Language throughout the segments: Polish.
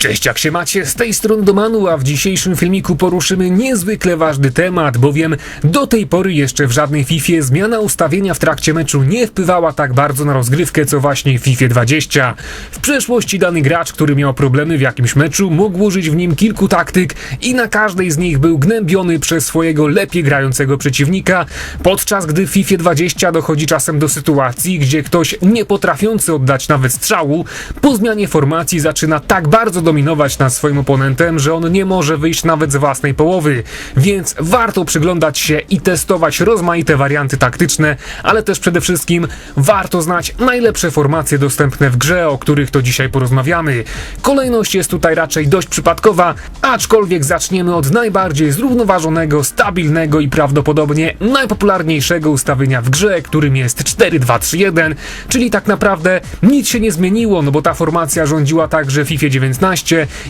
Cześć, jak się macie? Z tej strony Domanu, a w dzisiejszym filmiku poruszymy niezwykle ważny temat, bowiem do tej pory jeszcze w żadnej FIFA zmiana ustawienia w trakcie meczu nie wpływała tak bardzo na rozgrywkę, co właśnie w FIFA 20. W przeszłości dany gracz, który miał problemy w jakimś meczu, mógł użyć w nim kilku taktyk i na każdej z nich był gnębiony przez swojego lepiej grającego przeciwnika, podczas gdy w FIFA 20 dochodzi czasem do sytuacji, gdzie ktoś nie potrafiący oddać nawet strzału, po zmianie formacji zaczyna tak bardzo dominować nad swoim oponentem, że on nie może wyjść nawet z własnej połowy. Więc warto przyglądać się i testować rozmaite warianty taktyczne, ale też przede wszystkim warto znać najlepsze formacje dostępne w grze, o których to dzisiaj porozmawiamy. Kolejność jest tutaj raczej dość przypadkowa, aczkolwiek zaczniemy od najbardziej zrównoważonego, stabilnego i prawdopodobnie najpopularniejszego ustawienia w grze, którym jest 4-2-3-1, czyli tak naprawdę nic się nie zmieniło, no bo ta formacja rządziła także w FIFA 19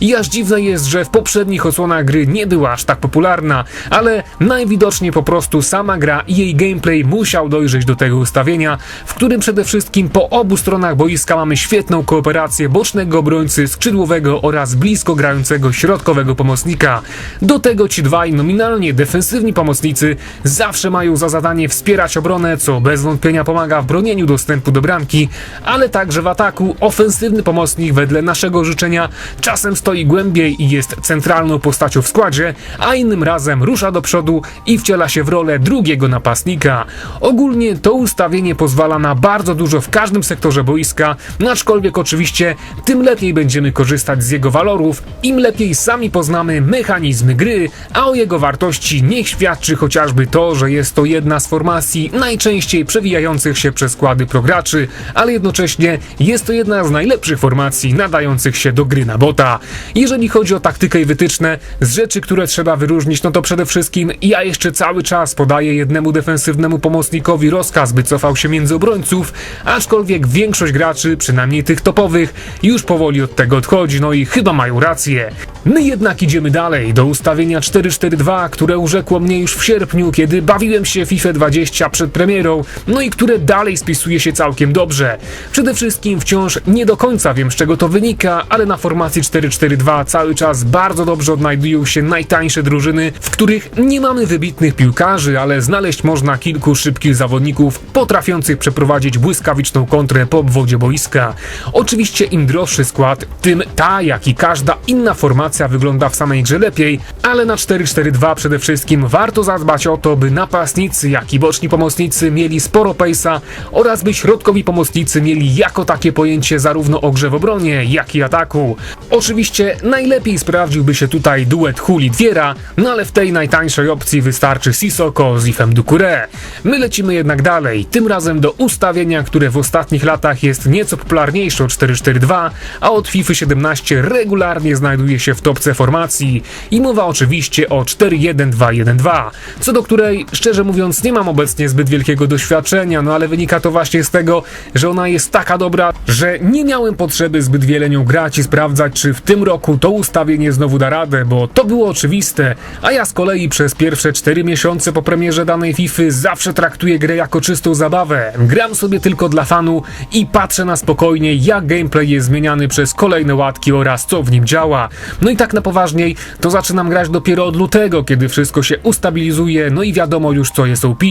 i aż dziwne jest, że w poprzednich odsłonach gry nie była aż tak popularna, ale najwidoczniej po prostu sama gra i jej gameplay musiał dojrzeć do tego ustawienia, w którym przede wszystkim po obu stronach boiska mamy świetną kooperację bocznego obrońcy, skrzydłowego oraz blisko grającego środkowego pomocnika. Do tego ci dwaj nominalnie defensywni pomocnicy zawsze mają za zadanie wspierać obronę, co bez wątpienia pomaga w bronieniu dostępu do bramki, ale także w ataku ofensywny pomocnik wedle naszego życzenia czasem stoi głębiej i jest centralną postacią w składzie, a innym razem rusza do przodu i wciela się w rolę drugiego napastnika. Ogólnie to ustawienie pozwala na bardzo dużo w każdym sektorze boiska, aczkolwiek oczywiście tym lepiej będziemy korzystać z jego walorów, im lepiej sami poznamy mechanizmy gry, a o jego wartości niech świadczy chociażby to, że jest to jedna z formacji najczęściej przewijających się przez składy prograczy, ale jednocześnie jest to jedna z najlepszych formacji nadających się do gry na bota. Jeżeli chodzi o taktykę i wytyczne, z rzeczy, które trzeba wyróżnić, no to przede wszystkim ja jeszcze cały czas podaję jednemu defensywnemu pomocnikowi rozkaz, by cofał się między obrońców, aczkolwiek większość graczy, przynajmniej tych topowych, już powoli od tego odchodzi, no i chyba mają rację. My jednak idziemy dalej, do ustawienia 4-4-2, które urzekło mnie już w sierpniu, kiedy bawiłem się FIFA 20 przed premierą, no i które dalej spisuje się całkiem dobrze. Przede wszystkim wciąż nie do końca wiem z czego to wynika, ale na formacji 4-4-2 cały czas bardzo dobrze odnajdują się najtańsze drużyny, w których nie mamy wybitnych piłkarzy, ale znaleźć można kilku szybkich zawodników potrafiących przeprowadzić błyskawiczną kontrę po obwodzie boiska. Oczywiście im droższy skład, tym ta, jak i każda inna formacja wygląda w samej grze lepiej, ale na 4-4-2 przede wszystkim warto zadbać o to, by napastnicy, jak i boczni pomocnicy mieli sporo pejsa oraz by środkowi pomocnicy mieli jako takie pojęcie zarówno o grze w obronie, jak i ataku. Oczywiście najlepiej sprawdziłby się tutaj duet Huli Dwiera, no ale w tej najtańszej opcji wystarczy Sissoko z Ifem Dukure. My lecimy jednak dalej, tym razem do ustawienia, które w ostatnich latach jest nieco popularniejsze od 4-4-2, a od FIFA 17 regularnie znajduje się w topce formacji i mowa oczywiście o 4-1-2-1-2, co do której szczerze mówiąc nie mam obecnie zbyt wielkiego doświadczenia, no ale wynika to właśnie z tego, że ona jest taka dobra, że nie miałem potrzeby zbyt wiele nią grać i sprawdzać, czy w tym roku to ustawienie znowu da radę, bo to było oczywiste, a ja z kolei przez pierwsze 4 miesiące po premierze danej FIFA zawsze traktuję grę jako czystą zabawę. Gram sobie tylko dla fanu i patrzę na spokojnie, jak gameplay jest zmieniany przez kolejne łatki oraz co w nim działa. No i tak na poważniej, to zaczynam grać dopiero od lutego, kiedy wszystko się ustabilizuje, no i wiadomo już co jest OP.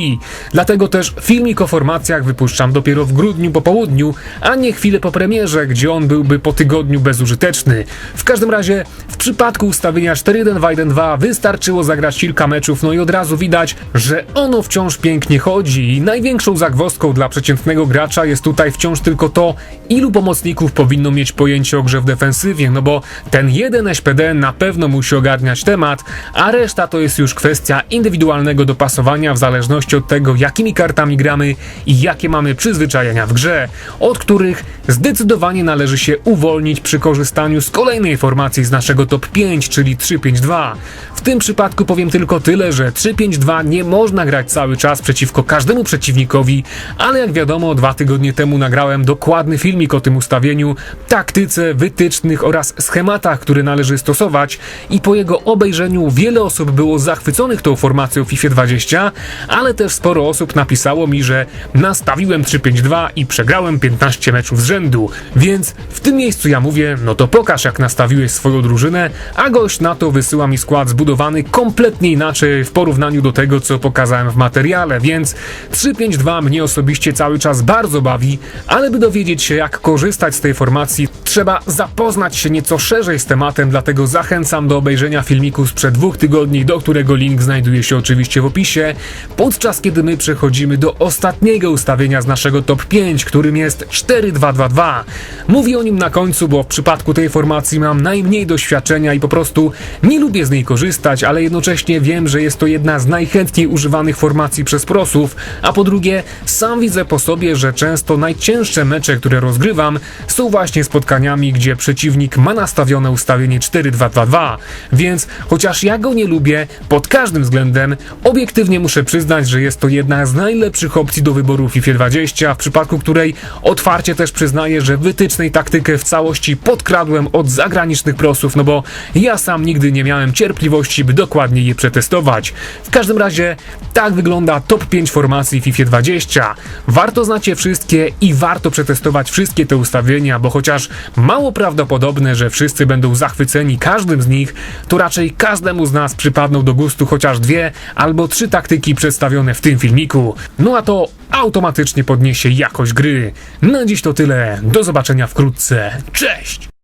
Dlatego też filmik o formacjach wypuszczam dopiero w grudniu po południu, a nie chwilę po premierze, gdzie on byłby po tygodniu bezużyteczny. W każdym razie, w przypadku ustawienia 4-1-2-1-2 wystarczyło zagrać kilka meczów, no i od razu widać, że ono wciąż pięknie chodzi i największą zagwozdką dla przeciętnego gracza jest tutaj wciąż tylko to, ilu pomocników powinno mieć pojęcie o grze w defensywie, no bo ten jeden SPD na pewno musi ogarniać temat, a reszta to jest już kwestia indywidualnego dopasowania w zależności od tego, jakimi kartami gramy i jakie mamy przyzwyczajenia w grze, od których zdecydowanie należy się uwolnić przy korzystaniu z kolejnej formacji z naszego top 5, czyli 3-5-2. W tym przypadku powiem tylko tyle, że 3-5-2 nie można grać cały czas przeciwko każdemu przeciwnikowi, ale jak wiadomo, dwa tygodnie temu nagrałem dokładny filmik o tym ustawieniu, taktyce, wytycznych oraz schematach, które należy stosować i po jego obejrzeniu wiele osób było zachwyconych tą formacją FIFA 20, ale też sporo osób napisało mi, że nastawiłem 3-5-2 i przegrałem 15 meczów z rzędu, więc w tym miejscu ja mówię, no to pokaż pokaż jak nastawiłeś swoją drużynę, a gość na to wysyła mi skład zbudowany kompletnie inaczej w porównaniu do tego, co pokazałem w materiale, więc 3-5-2 mnie osobiście cały czas bardzo bawi, ale by dowiedzieć się jak korzystać z tej formacji, trzeba zapoznać się nieco szerzej z tematem, dlatego zachęcam do obejrzenia filmiku sprzed dwóch tygodni, do którego link znajduje się oczywiście w opisie, podczas kiedy my przechodzimy do ostatniego ustawienia z naszego top 5, którym jest 4-2-2-2. Mówię o nim na końcu, bo w przypadku tej formacji mam najmniej doświadczenia i po prostu nie lubię z niej korzystać, ale jednocześnie wiem, że jest to jedna z najchętniej używanych formacji przez prosów, a po drugie, sam widzę po sobie, że często najcięższe mecze, które rozgrywam, są właśnie spotkaniami, gdzie przeciwnik ma nastawione ustawienie 4-2-2-2, więc chociaż ja go nie lubię pod każdym względem, obiektywnie muszę przyznać, że jest to jedna z najlepszych opcji do wyboru FIFA 20, w przypadku której otwarcie też przyznaję, że wytycznej taktykę w całości podkradłem od zagranicznych prosów, no bo ja sam nigdy nie miałem cierpliwości, by dokładnie je przetestować. W każdym razie tak wygląda top 5 formacji FIFA 20. Warto znać je wszystkie i warto przetestować wszystkie te ustawienia, bo chociaż mało prawdopodobne, że wszyscy będą zachwyceni każdym z nich, to raczej każdemu z nas przypadną do gustu chociaż dwie albo trzy taktyki przedstawione w tym filmiku. No a to automatycznie podniesie jakość gry. Na dziś to tyle. Do zobaczenia wkrótce. Cześć!